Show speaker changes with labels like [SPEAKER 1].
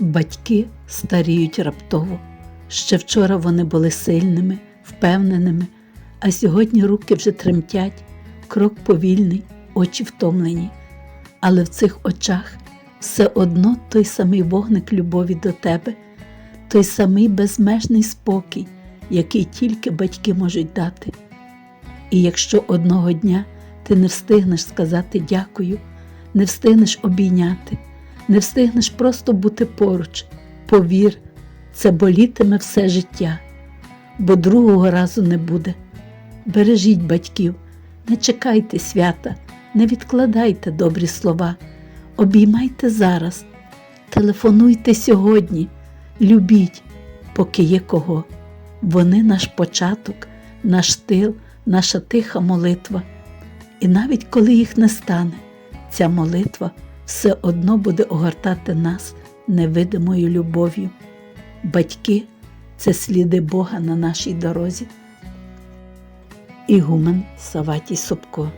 [SPEAKER 1] Батьки старіють раптово. Ще вчора вони були сильними, впевненими, а сьогодні руки вже тремтять, крок повільний, очі втомлені. Але в цих очах все одно той самий вогник любові до тебе, той самий безмежний спокій, який тільки батьки можуть дати. І якщо одного дня ти не встигнеш сказати дякую, не встигнеш обійняти, не встигнеш просто бути поруч, повір, це болітиме все життя, бо другого разу не буде. Бережіть батьків, не чекайте свята, не відкладайте добрі слова, обіймайте зараз, телефонуйте сьогодні, любіть, поки є кого. Вони наш початок, наш тил, наша тиха молитва. І навіть коли їх не стане, ця молитва все одно буде огортати нас невидимою любов'ю. Батьки це сліди Бога на нашій дорозі. Ігумен Саватій Собко